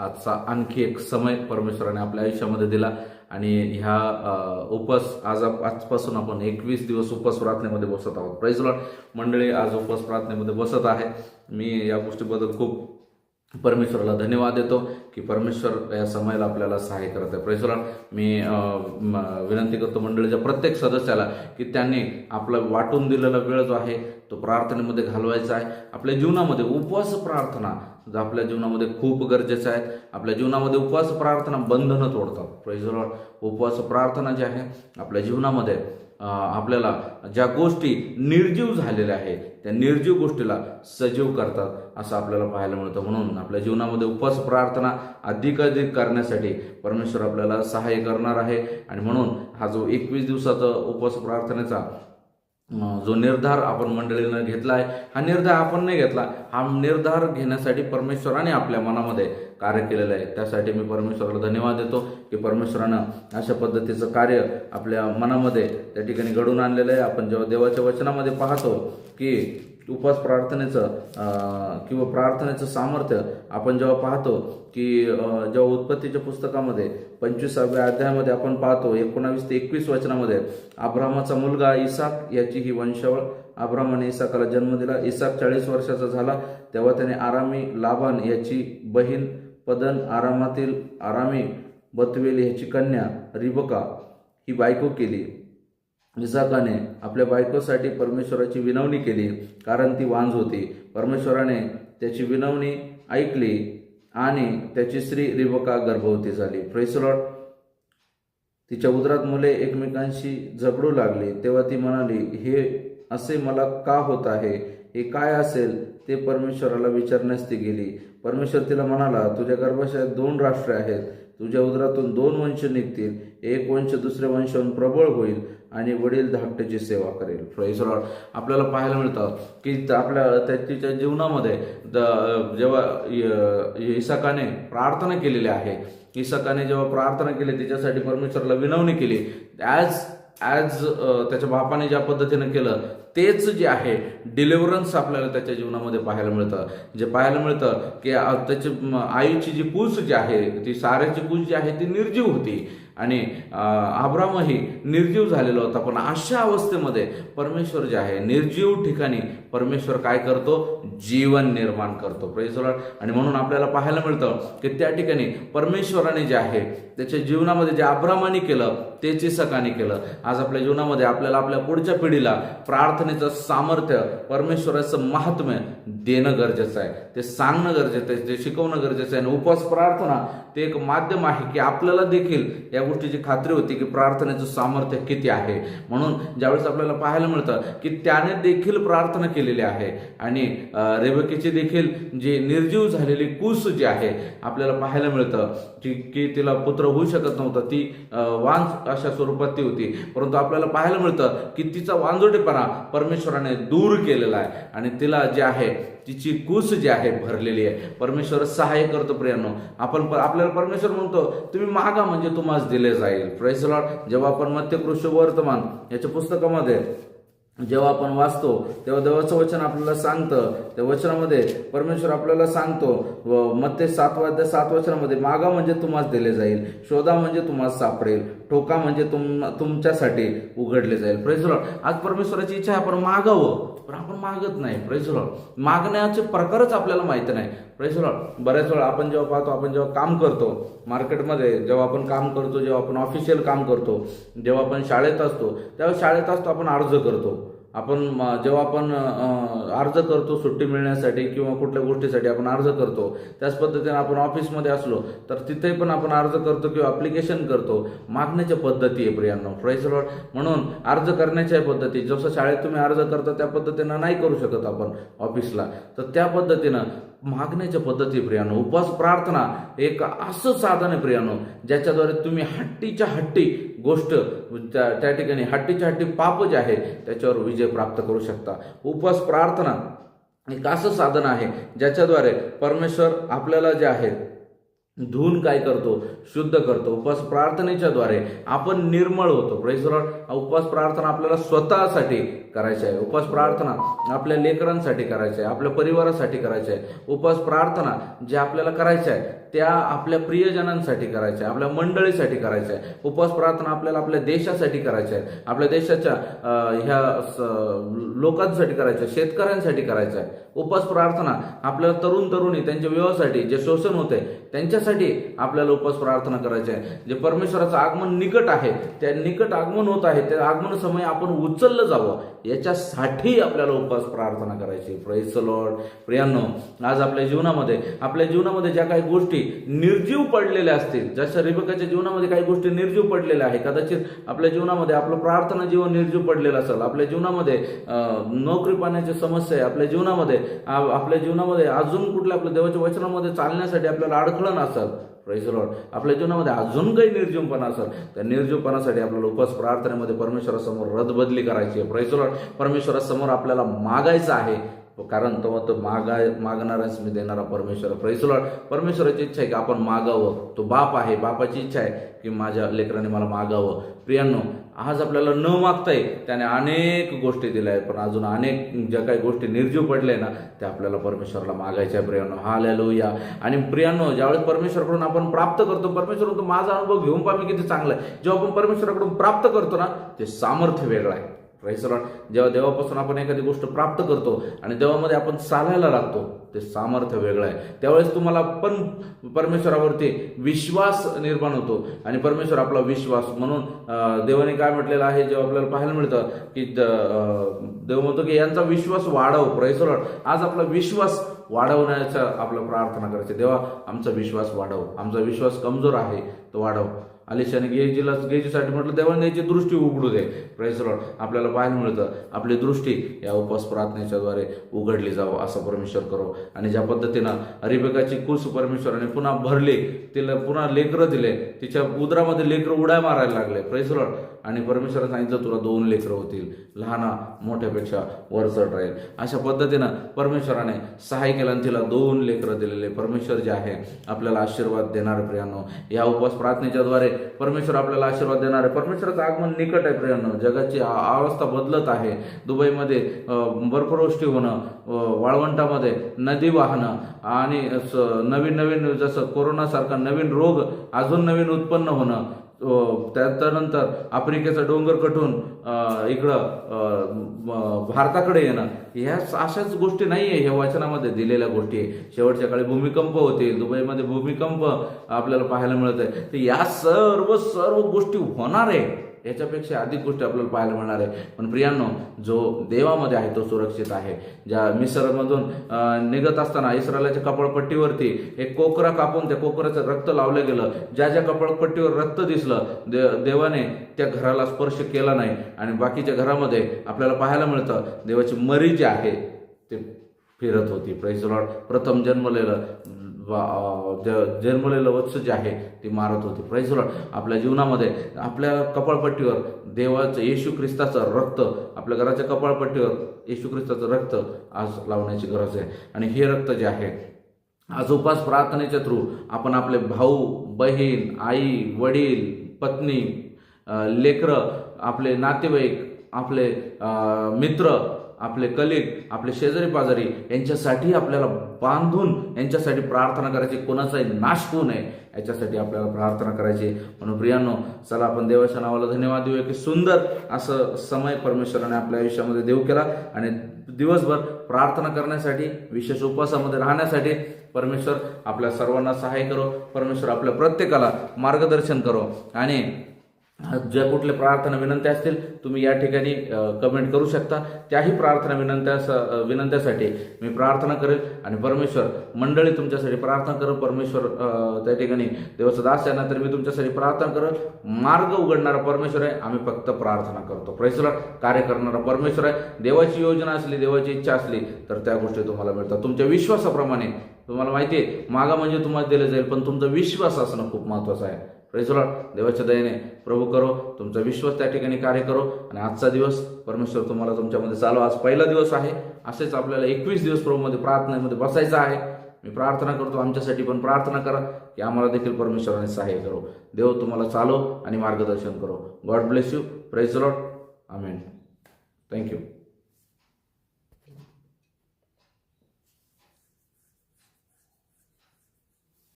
आजचा आणखी एक समय परमेश्वराने आपल्या आयुष्यामध्ये दिला. आणि ह्या उपवास आज आप- आजपासून आपण एकवीस दिवस उपवास प्रार्थनेमध्ये बसत आहोत. प्राईज मंडळी आज उपवास प्रार्थनेमध्ये बसत आहे. मी या गोष्टीबद्दल खूप परमेश्वराला धन्यवाद देतो की परमेश्वर या समयाला आपल्याला सहाय्य करत आहे. प्रेसला मी म, विनंती करतो मंडळीच्या प्रत्येक सदस्याला की त्यांनी आपला वाटून दिलेला वेळ जो आहे तो प्रार्थनेमध्ये घालवायचा आहे. आपल्या जीवनामध्ये उपवास प्रार्थना सुद्धा आपल्या जीवनामध्ये खूप गरजेचं आहे. आपल्या जीवनामध्ये उपवास प्रार्थना बंधनं तोडतात. प्रेसला उपवास प्रार्थना जी आहे आपल्या जीवनामध्ये आपल्याला ज्या गोष्टी निर्जीव झालेल्या आहेत त्या निर्जीव गोष्टीला सजीव करतात असं आपल्याला पाहायला मिळतं. म्हणून आपल्या जीवनामध्ये उपवास प्रार्थना अधिकाधिक करण्यासाठी परमेश्वर आपल्याला सहाय्य करणार आहे. आणि म्हणून हा जो एकवीस दिवसाचा उपवास प्रार्थनेचा जो निर्धार आपण मंडळीनं घेतला आहे हा निर्धार आपण नाही घेतला हा निर्धार घेण्यासाठी परमेश्वराने आपल्या मनामध्ये कार्य केलेलं आहे. त्यासाठी मी परमेश्वराला धन्यवाद देतो की परमेश्वरानं अशा पद्धतीचं कार्य आपल्या मनामध्ये त्या ठिकाणी घडून आणलेलं आहे. आपण जेव्हा देवाच्या वचनामध्ये पाहतो की उपवास प्रार्थनेचं किंवा प्रार्थनेचं सामर्थ्य आपण जेव्हा पाहतो की जेव्हा उत्पत्तीच्या पुस्तकामध्ये पंचवीसाव्या अध्यायामध्ये आपण पाहतो एकोणावीस ते एकवीस वचनामध्ये अब्रामाचा मुलगा इसाक याची ही वंशावळ अब्रामाने इसाकाला जन्म दिला. इसाक चाळीस वर्षाचा झाला. तेव्हा त्याने आरामी लाभान याची बहीण पदन आरामातील आरामी बतवेल ह्याची कन्या रिबका ही बायको केली. इसाकाने आपल्या बायकोसाठी परमेश्वराची विनवणी केली कारण ती वांज होती. परमेश्वराने त्याची विनवणी ऐकली आणि त्याची स्त्री रिबका गर्भवती झाली. फ्रेसलॉट तिच्या उदरात मुले एकमेकांशी झगडू लागली. तेव्हा ती म्हणाली हे असे मला का होत आहे? हे काय असेल? ते परमेश्वराला विचारण्यास ती गेली. परमेश्वर तिला म्हणाला तुझ्या गर्भाशयात दोन राष्ट्रे आहेत. तुझ्या उदरातून दोन वंश निघतील. एक वंश दुसऱ्या वंशाहून प्रबळ होईल. आणि वडील धाकट्याची सेवा करेल. Praise आपल्याला पाहायला मिळतं की आपल्या त्याच्या जीवनामध्ये जेव्हा इसाकाने प्रार्थना केलेली आहे इसाकाने जेव्हा प्रार्थना केली त्याच्यासाठी परमेश्वरला विनवणी केली ॲज ॲज त्याच्या बापाने ज्या पद्धतीनं केलं तेच जे आहे डिलिव्हरन्स आपल्याला त्याच्या जीवनामध्ये पाहायला मिळतं. जे पाहायला मिळतं की त्याची आईची जी कूस जी आहे ती साऱ्याची कूस जी आहे ती निर्जीव होती. आणि आब्रामही निर्जीव झालेला होता. पण अशा अवस्थेमध्ये परमेश्वर जे आहे निर्जीव ठिकाणी परमेश्वर काय करतो? जीवन निर्माण करतो. Praise आणि म्हणून आपल्याला पाहायला मिळतं की त्या ठिकाणी परमेश्वराने जे आहे त्याच्या जीवनामध्ये जे आब्रामाने केलं तेच इसाकाने केलं. आज आपल्या जीवनामध्ये आपल्याला आपल्या पुढच्या पिढीला प्रार्थनेचं सामर्थ्य परमेश्वराचं महात्म्य देणं गरजेचं आहे. ते सांगणं गरजेचं आहे ते शिकवणं गरजेचं आहे. आणि उपवास प्रार्थना ते एक माध्यम आहे की आपल्याला देखील या गोष्टीची खात्री होती की प्रार्थनेचं सामर्थ्य किती आहे. म्हणून ज्यावेळेस आपल्याला पाहायला मिळतं की त्याने देखील प्रार्थना केलेली आहे आणि रेबकेची देखील जी निर्जीव झालेली कूस जी आहे आपल्याला पाहायला मिळतं की की तिला पुत्र होऊ शकत नव्हता. ती वांज अशा स्वरूपात ती होती. परंतु आपल्याला पाहायला मिळतं की तिचा वांजोटेपणा परमेश्वराने दूर केलेला आहे आणि तिला जे आहे तिची कूस जी आहे भरलेली आहे. परमेश्वर सहाय्य करतो प्रियांनो. आपण आपल्याला परमेश्वर म्हणतो तुम्ही मागा म्हणजे तुम्हाला दिले जाईल. प्रेस लॉर्ड जेव्हा आपण मत्यकृष्य वर्तमान याच्या पुस्तकामध्ये जेव्हा आपण वाचतो तेव्हा देवाचं वचन आपल्याला सांगतं. त्या वचनामध्ये परमेश्वर आपल्याला सांगतो व मत्ते सात वाद्य सात वचनामध्ये मागा म्हणजे तुम्हाला दिले जाईल शोधा म्हणजे तुम्हाला सापडेल ठोका म्हणजे तुम तुमच्यासाठी उघडले जाईल. प्रेझलॉड आज परमेश्वराची इच्छा आहे आपण मागावं. पण मागत नाही. प्रेझलॉड मागण्याचे प्रकारच आपल्याला माहिती नाही. प्रेझलॉड बऱ्याच वेळा आपण जेव्हा पाहतो आपण जेव्हा काम करतो मार्केटमध्ये जेव्हा आपण काम करतो जेव्हा आपण ऑफिशियल काम करतो जेव्हा आपण शाळेत असतो तेव्हा शाळेत असतो आपण अर्ज करतो. आपण म, जेव्हा आपण अर्ज करतो सुट्टी मिळण्यासाठी किंवा कुठल्या गोष्टीसाठी आपण अर्ज करतो त्याच पद्धतीने आपण ऑफिसमध्ये असलो तर तिथे पण आपण अर्ज करतो किंवा ॲप्लिकेशन करतो. मागण्याच्या पद्धती आहे प्रियांनो. प्राईस म्हणून अर्ज करण्याच्या पद्धती जसं शाळेत तुम्ही अर्ज करता त्या पद्धतीनं नाही करू शकत आपण ऑफिसला. तर त्या पद्धतीनं मागण्याच्या पद्धती प्रियानो उपवास प्रार्थना एक असं साधन आहे प्रियानो ज्याच्याद्वारे तुम्ही हट्टीच्या हट्टी गोष्ट त्या त्या ठिकाणी हट्टीच्या हट्टी पाप जे आहे त्याच्यावर विजय प्राप्त करू शकता. उपवास प्रार्थना एक असं साधन आहे ज्याच्याद्वारे परमेश्वर आपल्याला जे आहे धुवून काय करतो शुद्ध करतो. उपवास प्रार्थनेच्या द्वारे आपण निर्मळ होतो. प्रेसर उपवास प्रार्थना आपल्याला स्वतःसाठी करायचे आहे. उपवास प्रार्थना आपल्या लेकरांसाठी करायचे आहे आपल्या परिवारासाठी करायचे आहे. उपवास प्रार्थना जे आपल्याला करायच्या आहे त्या आपल्या प्रियजनांसाठी करायच्या आहे आपल्या मंडळीसाठी करायच्या आहे. उपवास प्रार्थना आपल्याला आपल्या देशासाठी करायच्या आहे. आपल्या देशाच्या ह्या लोकांसाठी करायच्या आहे, शेतकऱ्यांसाठी करायचं आहे. उपवास प्रार्थना आपल्या तरुण तरुणी त्यांच्या विवाहासाठी जे शोषण होते त्यांच्यासाठी आपल्याला उपवास प्रार्थना करायचे आहे. जे परमेश्वराचं आगमन निकट आहे त्या निकट आगमन होत आहे त्या आगमन समय आपण उचललं जावं. याच्यासाठी आपल्याला उपवास प्रार्थना करायची. प्రైज लॉर्ड प्रियांनो आज आपल्या जीवनामध्ये आपल्या जीवनामध्ये ज्या काही गोष्टी निर्जीव पडलेल्या असतील जशा रिबकाच्या जीवनामध्ये काही गोष्टी निर्जीव पडलेल्या आहे कदाचित आपल्या जीवनामध्ये आपलं प्रार्थना जीवन निर्जीव पडलेलं असेल आपल्या जीवनामध्ये नोकरी पाण्याची समस्या आहे आपल्या जीवनामध्ये आपल्या जीवनामध्ये अजून कुठल्या आपल्या देवाच्या वचनामध्ये चालण्यासाठी आपल्याला अडखळण असेल प्रेझलॉड आपल्या जीवनामध्ये अजून काही निर्जीवपणा असेल तर निर्जीवपणासाठी आपल्याला उपास प्रार्थनेमध्ये परमेश्वरासमोर रदबदली करायची आहे. प्रेझलॉड परमेश्वरासमोर आपल्याला मागायचं आहे. कारण तो तो मागा मागणारच मी देणारा परमेश्वर प्रेसलॉट परमेश्वराची इच्छा आहे की आपण मागावं. तो बाप आहे बापाची इच्छा आहे की माझ्या लेकरांनी मला मागावं. प्रियांनो आज आपल्याला न मागताय त्याने अनेक गोष्टी दिल्या आहेत पण अजून अनेक ज्या काही गोष्टी निर्जीव पडल्या ना त्या आपल्याला परमेश्वराला मागायच्या प्रियानो प्रियांनो. हा या आणि प्रियांनो ज्यावेळेस परमेश्वराकडून आपण प्राप्त करतो परमेश्वर तो माझा अनुभव घेऊन पहा मी किती चांगला आहे. जेव्हा आपण परमेश्वराकडून प्राप्त करतो ना ते सामर्थ्य वेगळं आहे. Praise जेव्हा देवापासून आपण एखादी गोष्ट प्राप्त करतो आणि देवामध्ये आपण चालायला लागतो ते सामर्थ्य वेगळं आहे. त्यावेळेस तुम्हाला पण परमेश्वरावरती विश्वास निर्माण होतो आणि परमेश्वर आपला विश्वास म्हणून देवाने काय म्हटलेलं आहे जेव्हा आपल्याला पाहायला मिळतं की देव म्हणतो की यांचा विश्वास वाढव प्रेसर आज आपला विश्वास वाढवण्याचा आपला प्रार्थना करायची. देवा आमचा विश्वास वाढव. आमचा विश्वास कमजोर आहे तो वाढव. आलिशाने गेजीला गेजीसाठी म्हटलं तेव्हा याची दृष्टी उघडू दे. प्रेसरॉड आपल्याला पाहायला मिळतं आपली दृष्टी या उपवास प्रार्थनेच्याद्वारे उघडली जावं असं परमेश्वर करो. आणि ज्या पद्धतीनं रिबेकाची कुस परमेश्वराने पुन्हा भरली तिला पुन्हा लेकरं दिले तिच्या उदरामध्ये लेकरं उड्या मारायला लागले. प्रेस आणि परमेश्वरानं सांगितलं तुला दोन लेकरं होतील. लहाना मोठ्यापेक्षा वरचढ राहील. अशा पद्धतीनं परमेश्वराने सहाय केलं आणि तिला दोन लेकरं दिलेले. परमेश्वर जे आहे आपल्याला आशीर्वाद देणारे प्रियांनो या उपवास प्रार्थनेच्याद्वारे परमेश्वर आपल्याला आशीर्वाद देणार. आहे परमेश्वराचं आगमन निकट आहे प्रियांनो. जगाची अवस्था बदलत आहे. दुबईमध्ये बर्फवृष्टी होणं वाळवंटामध्ये नदी वाहणं आणि नवीन नवीन जसं कोरोनासारखा नवीन रोग अजून नवीन उत्पन्न होणं त्यानंतर आफ्रिकेचा डोंगर कटून इकडं भारताकडे येणं. ह्या अशाच गोष्टी नाही आहे ह्या वाचनामध्ये दिलेल्या गोष्टी. आहे शेवटच्या काळी भूमिकंप होतील दुबईमध्ये भूमिकंप आपल्याला पाहायला मिळत आहे तर या सर्व सर्व गोष्टी होणार. आहे याच्यापेक्षा अधिक गोष्टी आपल्याला पाहायला मिळणार आहे. पण प्रियांनो जो देवामध्ये आहे तो सुरक्षित आहे. ज्या मिसरमधून निघत असताना इस्रायलाच्या कपाळपट्टीवरती एक कोकरा कापून त्या कोकराचं रक्त लावलं गेलं. ज्या ज्या कपाळपट्टीवर रक्त दिसलं दे देवाने त्या घराला स्पर्श केला नाही. आणि बाकीच्या घरामध्ये आपल्याला पाहायला मिळतं देवाची मरी जी आहे ते फिरत होती. प्रेस लॉर्ड प्रथम जन्मलेलं जन्मलेलं वत्स जे आहे ती मारत होती. प्रैसलॉट आपल्या जीवनामध्ये आपल्या कपाळपट्टीवर देवाचं येशू ख्रिस्ताचं रक्त आपल्या घराच्या कपाळपट्टीवर येशू ख्रिस्ताचं रक्त आज लावण्याची गरज आहे. आणि हे रक्त जे आहे आज उपास प्रार्थनेच्या थ्रू आपण आपले भाऊ बहीण आई वडील पत्नी लेकरं आपले नातेवाईक आपले मित्र आपले कलिग आपले शेजारी पाजारी यांच्यासाठी आपल्याला बांधून यांच्यासाठी प्रार्थना करायची. कोणाचाही नाश होऊ नये. याच्यासाठी आपल्याला प्रार्थना करायची. म्हणून प्रियांनो चला आपण देवाच्या नावाला धन्यवाद देऊया की सुंदर असं समय परमेश्वराने आपल्या आयुष्यामध्ये देऊ केला. आणि दिवसभर प्रार्थना करण्यासाठी विशेष उपवासामध्ये राहण्यासाठी परमेश्वर आपल्या सर्वांना सहाय्य करो. परमेश्वर आपल्या प्रत्येकाला मार्गदर्शन करो. आणि ज्या कुठल्या प्रार्थना विनंत्या असतील तुम्ही या ठिकाणी कमेंट करू शकता. त्याही प्रार्थना विनंत्या विनंत्यासाठी मी प्रार्थना करेल आणि परमेश्वर मंडळी तुमच्यासाठी प्रार्थना करेल. परमेश्वर त्या ठिकाणी देवाचा दास यांना तर मी तुमच्यासाठी प्रार्थना करेल. मार्ग उघडणारा परमेश्वर आहे आम्ही फक्त प्रार्थना करतो. प्रेसला कार्य करणारा परमेश्वर आहे. देवाची योजना असली देवाची इच्छा असली तर त्या गोष्टी तुम्हाला मिळतात. तुमच्या विश्वासाप्रमाणे तुम्हाला माहिती आहे मागा म्हणजे तुम्हाला दिलं जाईल पण तुमचा विश्वास असणं खूप महत्वाचं आहे. प्रेस देवाच्या दयेने प्रभू करो. तुमचा विश्वास त्या ठिकाणी कार्य करो. आणि आजचा दिवस परमेश्वर तुम्हाला तुमच्यामध्ये चालू आज पहिला दिवस आहे. असेच आपल्याला एकवीस दिवस प्रभूमध्ये प्रार्थनेमध्ये बसायचं आहे. मी प्रार्थना करतो. आमच्यासाठी पण प्रार्थना करा. की आम्हाला देखील परमेश्वराने सहाय्य करो. देव तुम्हाला चालो आणि मार्गदर्शन करो. God bless you praise I amen thank you